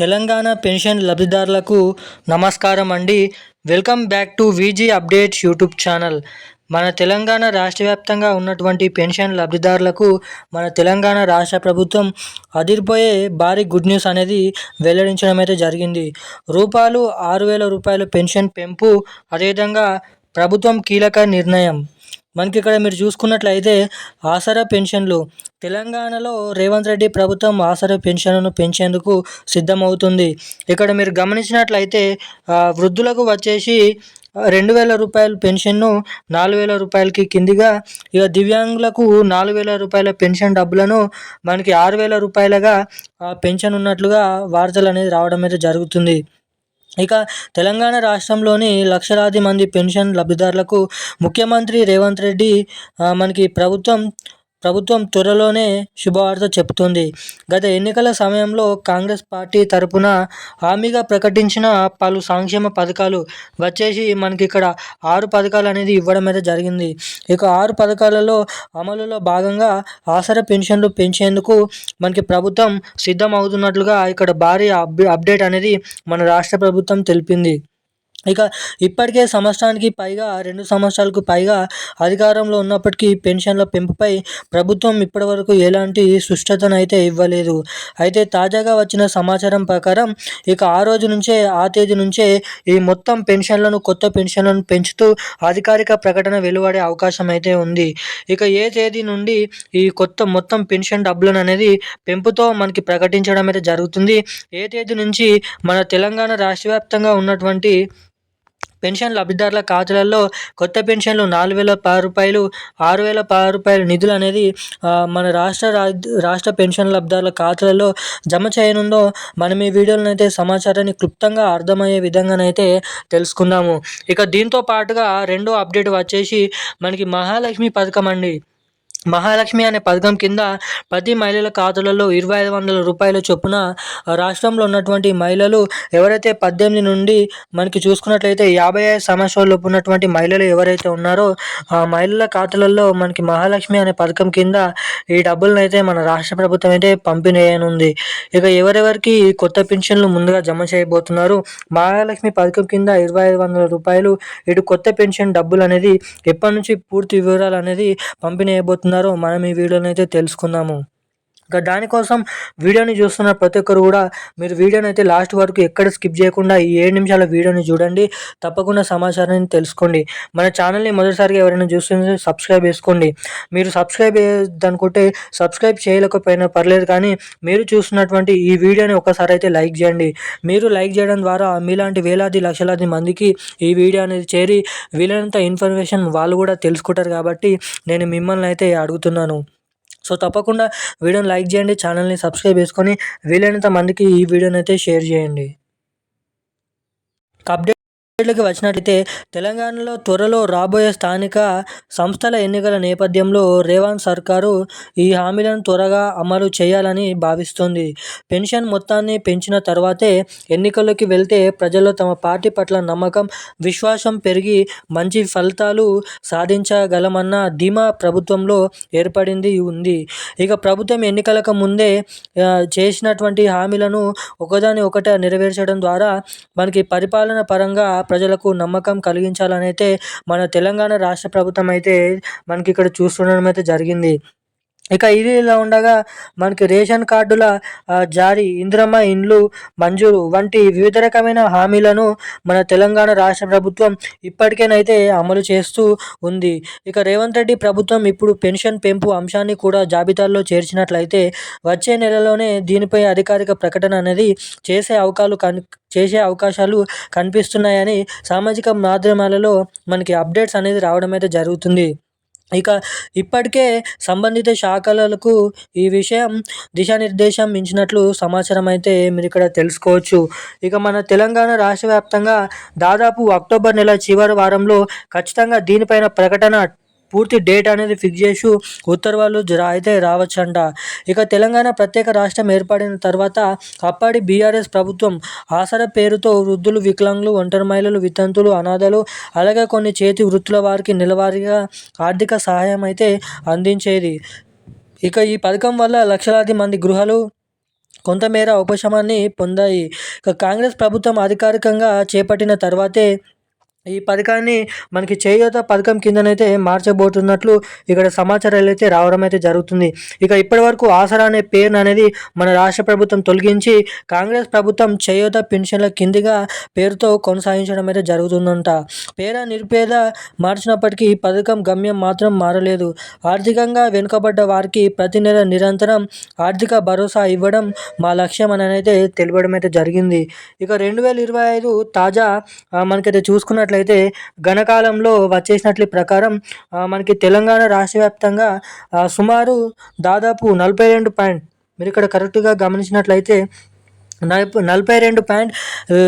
Telangana pension లబ్ధిదారులకు నమస్కారం అండి. Welcome back to VG updates YouTube channel. మన తెలంగాణ రాష్ట్ర వ్యాప్తంగా ఉన్నటువంటి పెన్షన్ లబ్ధిదారులకు మన తెలంగాణ రాష్ట్ర ప్రభుత్వం అదిరిపోయే భారీ గుడ్ న్యూస్ అనేది వెల్లడించడం అయితే జరిగింది. రూపాయలు ఆరు వేల రూపాయల పెన్షన్ పెంపు అదేవిధంగా ప్రభుత్వం కీలక నిర్ణయం. మనకి ఇక్కడ మీరు చూసుకున్నట్లయితే ఆసరా పెన్షన్లు. తెలంగాణలో రేవంత్ రెడ్డి ప్రభుత్వం ఆసరా పెన్షన్ను పెంచేందుకు సిద్ధమవుతుంది. ఇక్కడ మీరు గమనించినట్లయితే వృద్ధులకు వచ్చేసి రెండు వేల రూపాయల పెన్షన్ను నాలుగు వేల రూపాయలకి కిందిగా ఇక దివ్యాంగులకు నాలుగు వేల రూపాయల పెన్షన్ డబ్బులను మనకి ఆరు వేల రూపాయలుగా పెన్షన్ ఉన్నట్లుగా వార్తలు అనేది రావడం అయితే జరుగుతుంది. ఇక తెలంగాణ రాష్ట్రంలోని లక్షలాది మంది పెన్షన్ లబ్ధిదారులకు ముఖ్యమంత్రి రేవంత్ రెడ్డి మనకి ప్రభుత్వం ప్రభుత్వం త్వరలోనే శుభవార్త చెబుతుంది. గత ఎన్నికల సమయంలో కాంగ్రెస్ పార్టీ తరపున హామీగా ప్రకటించిన పలు సంక్షేమ పథకాలు వచ్చేసి మనకి ఇక్కడ ఆరు పథకాలు అనేది ఇవ్వడం అయితే జరిగింది. ఇక ఆరు పథకాలలో అమలులో భాగంగా ఆసరా పెన్షన్లు పెంచేందుకు మనకి ప్రభుత్వం సిద్ధం అవుతున్నట్లుగా ఇక్కడ భారీ అప్ అప్డేట్ అనేది మన రాష్ట్ర ప్రభుత్వం తెలిపింది. ఇక ఇప్పటికే సంవత్సరానికి పైగా రెండు సంవత్సరాలకు పైగా అధికారంలో ఉన్నప్పటికీ పెన్షన్ల పెంపుపై ప్రభుత్వం ఇప్పటివరకు ఎలాంటి సుష్టతను అయితే ఇవ్వలేదు. అయితే తాజాగా వచ్చిన సమాచారం ప్రకారం ఇక ఆ రోజు నుంచే ఆ తేదీ నుంచే ఈ మొత్తం పెన్షన్లను కొత్త పెన్షన్లను పెంచుతూ అధికారిక ప్రకటన వెలువడే అవకాశం అయితే ఉంది. ఇక ఏ తేదీ నుండి ఈ కొత్త మొత్తం పెన్షన్ డబ్బులను అనేది పెంపుతో మనకి ప్రకటించడం అయితే జరుగుతుంది. ఏ తేదీ నుంచి మన తెలంగాణ రాష్ట్ర వ్యాప్తంగా ఉన్నటువంటి పెన్షన్ లబ్ధిదారుల ఖాతాలలో కొత్త పెన్షన్లు నాలుగు వేల పది రూపాయలు ఆరు వేల పది రూపాయల నిధులు అనేది మన రాష్ట్ర రాష్ట్ర పెన్షన్ లబ్ధిదారుల ఖాతాలలో జమ చేయనుందో మనం ఈ వీడియోలో అయితే సమాచారాన్ని క్లుప్తంగా అర్థమయ్యే విధంగానైతే తెలుసుకుందాము. ఇక దీంతో పాటుగా రెండో అప్డేట్ వచ్చేసి మనకి మహాలక్ష్మి పథకం అండి. మహాలక్ష్మి అనే పథకం కింద ప్రతి మహిళల ఖాతాలలో ఇరవై ఐదు వందల రూపాయల చొప్పున రాష్ట్రంలో ఉన్నటువంటి మహిళలు ఎవరైతే పద్దెనిమిది నుండి మనకి చూసుకున్నట్లయితే యాభై ఐదు సంవత్సరాలలోపు ఉన్నటువంటి మహిళలు ఎవరైతే ఉన్నారో ఆ మహిళల ఖాతాలలో మనకి మహాలక్ష్మి అనే పథకం కింద ఈ డబ్బులను అయితే మన రాష్ట్ర ప్రభుత్వం అయితే పంపిణీ ఇక ఎవరెవరికి ఈ కొత్త పెన్షన్లు ముందుగా జమ చేయబోతున్నారు? మహాలక్ష్మి పథకం కింద ఇరవై ఐదు వందల రూపాయలు ఇటు కొత్త పెన్షన్ డబ్బులు అనేది ఎప్పటి నుంచి పూర్తి వివరాలు అనేది పంపిణీ చేస్తున్నారో మనం ఈ వీడియోలో అయితే తెలుసుకుందాము. ఇంకా దానికోసం వీడియోని చూస్తున్న ప్రతి ఒక్కరు కూడా మీరు వీడియోని అయితే లాస్ట్ వరకు ఎక్కడ స్కిప్ చేయకుండా ఈ ఏడు నిమిషాల వీడియోని చూడండి. తప్పకుండా సమాచారాన్ని తెలుసుకోండి. మన ఛానల్ని మొదటిసారిగా ఎవరైనా చూస్తుంటే సబ్స్క్రైబ్ చేసుకోండి. మీరు సబ్స్క్రైబ్ అనుకుంటే సబ్స్క్రైబ్ చేయలేకపోయినా పర్లేదు కానీ మీరు చూస్తున్నటువంటి ఈ వీడియోని ఒకసారి అయితే లైక్ చేయండి. మీరు లైక్ చేయడం ద్వారా మీలాంటి వేలాది లక్షలాది మందికి ఈ వీడియో అనేది చేరి వీలైనంత ఇన్ఫర్మేషన్ వాళ్ళు కూడా తెలుసుకుంటారు కాబట్టి నేను మిమ్మల్ని అయితే అడుగుతున్నాను. సో తప్పకుండా వీడియోని లైక్ చేయండి ఛానల్ని సబ్స్క్రైబ్ చేసుకొని వీలైనంత మందికి ఈ వీడియోని అయితే షేర్ చేయండి. అప్డేట్ అప్డేట్లోకి వచ్చినట్లయితే తెలంగాణలో త్వరలో రాబోయే స్థానిక సంస్థల ఎన్నికల నేపథ్యంలో రేవంత్ సర్కారు ఈ హామీలను త్వరగా అమలు చేయాలని భావిస్తోంది. పెన్షన్ మొత్తాన్ని పెంచిన తర్వాతే ఎన్నికల్లోకి వెళ్తే ప్రజల్లో తమ పార్టీ పట్ల నమ్మకం విశ్వాసం పెరిగి మంచి ఫలితాలు సాధించగలమన్న ధీమా ప్రభుత్వంలో ఏర్పడింది ఉంది. ఇక ప్రభుత్వం ఎన్నికలకు ముందే చేసినటువంటి హామీలను ఒకదాని ఒకట నెరవేర్చడం ద్వారా మనకి పరిపాలన పరంగా ప్రజలకు నమ్మకం కలిగించాలని అయితే మన తెలంగాణ రాష్ట్ర ప్రభుత్వం అయితే మనకి ఇక్కడ చూస్తుండడం అయితే జరిగింది. ఇక ఇది ఇలా ఉండగా మనకి రేషన్ కార్డుల జారీ ఇంద్రమ్మ ఇండ్లు మంజూరు వంటి వివిధ రకమైన హామీలను మన తెలంగాణ రాష్ట్ర ప్రభుత్వం ఇప్పటికేనైతే అమలు చేస్తూ ఉంది. ఇక రేవంత్ రెడ్డి ప్రభుత్వం ఇప్పుడు పెన్షన్ పెంపు అంశాన్ని కూడా జాబితాలో చేర్చినట్లయితే వచ్చే నెలలోనే దీనిపై అధికారిక ప్రకటన అనేది చేసే అవకాశాలు కన్ చేసే అవకాశాలు కనిపిస్తున్నాయని సామాజిక మాధ్యమాలలో మనకి అప్డేట్స్ అనేది రావడం అయితే జరుగుతుంది. ఇక ఇప్పటికే సంబంధిత శాఖలకు ఈ విషయం దిశానిర్దేశం ఇచ్చినట్లు సమాచారం అయితే మీరు ఇక్కడ తెలుసుకోవచ్చు. ఇక మన తెలంగాణ రాష్ట్ర వ్యాప్తంగా దాదాపు అక్టోబర్ నెల చివరి వారంలో ఖచ్చితంగా దీనిపైన ప్రకటన పూర్తి డేట్ అనేది ఫిక్స్ చేసి ఉత్తర్వులు అయితే రావచ్చంట. ఇక తెలంగాణ ప్రత్యేక రాష్ట్రం ఏర్పడిన తర్వాత అప్పటి బీఆర్ఎస్ ప్రభుత్వం ఆసరా పేరుతో వృద్ధులు వికలాంగులు ఒంటరి మహిళలు వితంతులు అనాథలు అలాగే కొన్ని చేతి వృత్తుల వారికి నెలవారీగా ఆర్థిక సహాయం అయితే అందించేది. ఇక ఈ పథకం వల్ల లక్షలాది మంది గృహాలు కొంతమేర ఉపశమాన్ని పొందాయి. ఇక కాంగ్రెస్ ప్రభుత్వం అధికారికంగా చేపట్టిన తర్వాతే ఈ పథకాన్ని మనకి చేయూత పథకం కిందనైతే మార్చబోతున్నట్లు ఇక్కడ సమాచారాలు అయితే రావడం అయితే జరుగుతుంది. ఇక ఇప్పటి వరకు ఆసరా అనే పేరు అనేది మన రాష్ట్ర ప్రభుత్వం తొలగించి కాంగ్రెస్ ప్రభుత్వం చేయూత పెన్షన్ల కిందిగా పేరుతో కొనసాగించడం అయితే జరుగుతుందంట. పేద నిరుపేద మార్చినప్పటికీ ఈ పథకం గమ్యం మాత్రం మారలేదు. ఆర్థికంగా వెనుకబడ్డ వారికి ప్రతి నెల నిరంతరం ఆర్థిక భరోసా ఇవ్వడం మా లక్ష్యం అని అయితే తెలియడం అయితే జరిగింది. ఇక రెండు వేల ఇరవై ఐదు తాజా మనకైతే చూసుకున్నట్టు చూసుకున్నట్లయితే ఘనకాలంలో వచ్చేసినట్లు ప్రకారం మనకి తెలంగాణ రాష్ట్ర వ్యాప్తంగా సుమారు దాదాపు నలభై రెండు పాయింట్ మీరు ఇక్కడ కరెక్ట్గా గమనించినట్లయితే నలభై నలభై రెండు పాయింట్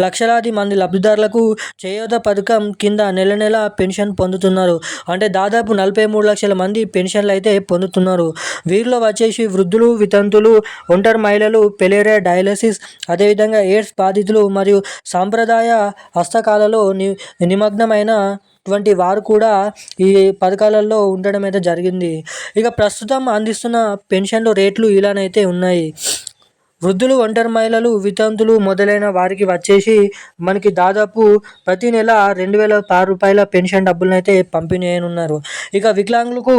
లక్షలాది మంది లబ్ధిదారులకు చేయూత పథకం కింద నెల నెల పెన్షన్ పొందుతున్నారు. అంటే దాదాపు నలభై మూడు లక్షల మంది పెన్షన్లు అయితే పొందుతున్నారు. వీరిలో వచ్చేసి వృద్ధులు వితంతులు ఒంటరి మహిళలు పెలేరియా డయాలసిస్ అదేవిధంగా ఎయిడ్స్ బాధితులు మరియు సాంప్రదాయ హస్తకాలలో ని నిమగ్నమైన వంటి వారు కూడా ఈ పథకాలలో ఉండడం అయితే జరిగింది. ఇక ప్రస్తుతం అందిస్తున్న పెన్షన్లు రేట్లు ఇలానైతే ఉన్నాయి. వృద్ధులు ఒంటరి మహిళలు వితంతులు మొదలైన వారికి వచ్చేసి మనకి దాదాపు ప్రతి నెల రెండు వేల ఆరు రూపాయల పెన్షన్ డబ్బులను అయితే పంపిణీ ఉన్నారు ఇక వికలాంగులకు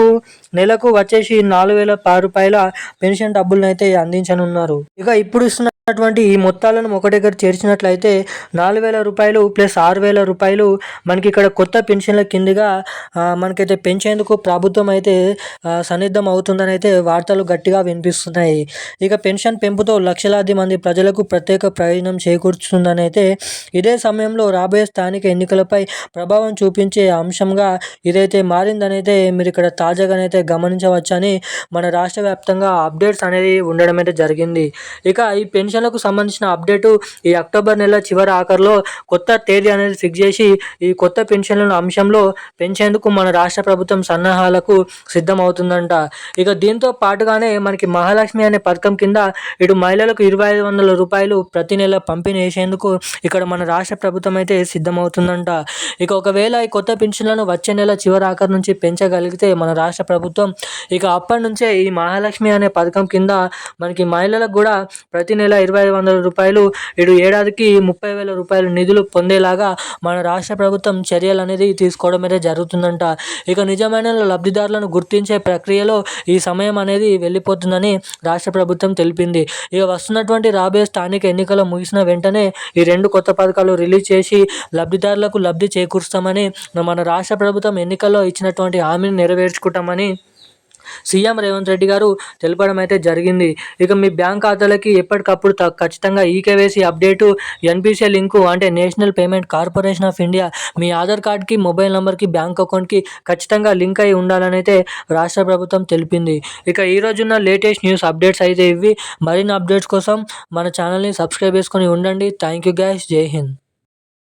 నెలకు వచ్చేసి నాలుగు వేల ఆరు రూపాయల పెన్షన్ డబ్బులను అయితే అందించనున్నారు. ఇక ఇప్పుడు ఇస్తున్న అటువంటి ఈ మొత్తాలను ఒక దగ్గర చేర్చినట్లయితే నాలుగు వేల రూపాయలు ప్లస్ ఆరు వేల రూపాయలు మనకి ఇక్కడ కొత్త పెన్షన్ల కిందగా మనకైతే పెంచేందుకు ప్రభుత్వం అయితే సన్నిద్ధం అవుతుందని అయితే వార్తలు గట్టిగా వినిపిస్తున్నాయి. ఇక పెన్షన్ పెంపుతో లక్షలాది మంది ప్రజలకు ప్రత్యేక ప్రయోజనం చేకూర్చుతుందని అయితే ఇదే సమయంలో రాబోయే స్థానిక ఎన్నికలపై ప్రభావం చూపించే అంశంగా ఇదైతే మారిందని అయితే మీరు ఇక్కడ తాజాగానైతే గమనించవచ్చని మన రాష్ట్ర వ్యాప్తంగా అప్డేట్స్ అనేది ఉండడం అయితే జరిగింది. ఇక ఈ పెన్షన్ పెన్షన్లకు సంబంధించిన అప్డేటు ఈ అక్టోబర్ నెల చివరి ఆఖరిలో కొత్త తేదీ అనేది ఫిక్స్ చేసి ఈ కొత్త పెన్షన్ల అంశంలో పెంచేందుకు మన రాష్ట్ర ప్రభుత్వం సన్నాహాలకు సిద్ధమవుతుందంట. ఇక దీంతో పాటుగానే మనకి మహాలక్ష్మి అనే పథకం కింద ఇటు మహిళలకు ఇరవై ఐదు వందల రూపాయలు ప్రతి నెల పంపిణీ చేసేందుకు ఇక్కడ మన రాష్ట్ర ప్రభుత్వం అయితే సిద్ధమవుతుందంట. ఇక ఒకవేళ ఈ కొత్త పెన్షన్లను వచ్చే నెల చివరి ఆఖరి నుంచి పెంచగలిగితే మన రాష్ట్ర ప్రభుత్వం ఇక అప్పటి నుంచే ఈ మహాలక్ష్మి అనే పథకం కింద మనకి మహిళలకు కూడా ప్రతి నెల ఇరవై ఐదు వందల రూపాయలు ఇటు ఏడాదికి ముప్పై వేల రూపాయలు నిధులు పొందేలాగా మన రాష్ట్ర ప్రభుత్వం చర్యలు అనేది తీసుకోవడం అయితే జరుగుతుందంట. ఇక నిజమైన లబ్ధిదారులను గుర్తించే ప్రక్రియలో ఈ సమయం అనేది వెళ్ళిపోతుందని రాష్ట్ర ప్రభుత్వం తెలిపింది. ఇక వస్తున్నటువంటి రాబోయే స్థానిక ఎన్నికలు ముగిసిన వెంటనే ఈ రెండు కొత్త పథకాలు రిలీజ్ చేసి లబ్ధిదారులకు లబ్ధి చేకూరుస్తామని మన రాష్ట్ర ప్రభుత్వం ఎన్నికల్లో ఇచ్చినటువంటి హామీని నెరవేర్చుకుంటామని సీఎం రేవంత్ రెడ్డి గారు తెలపడం అయితే జరిగింది. ఇక మీ బ్యాంక్ ఖాతాలకి ఎప్పటికప్పుడు ఖచ్చితంగా ఈకేవైసీ అప్డేటు ఎన్పిసిఐ లింకు అంటే national payment corporation of India మీ ఆధార్ కార్డ్కి మొబైల్ నెంబర్కి బ్యాంక్ అకౌంట్కి ఖచ్చితంగా లింక్ అయి ఉండాలని అయితే రాష్ట్ర ప్రభుత్వం తెలిపింది. ఇక ఈ రోజున్న లేటెస్ట్ న్యూస్ అప్డేట్స్ అయితే ఇవి. మరిన్ని అప్డేట్స్ కోసం మన ఛానల్ని సబ్స్క్రైబ్ చేసుకొని ఉండండి. Thank you guys. జై హింద్.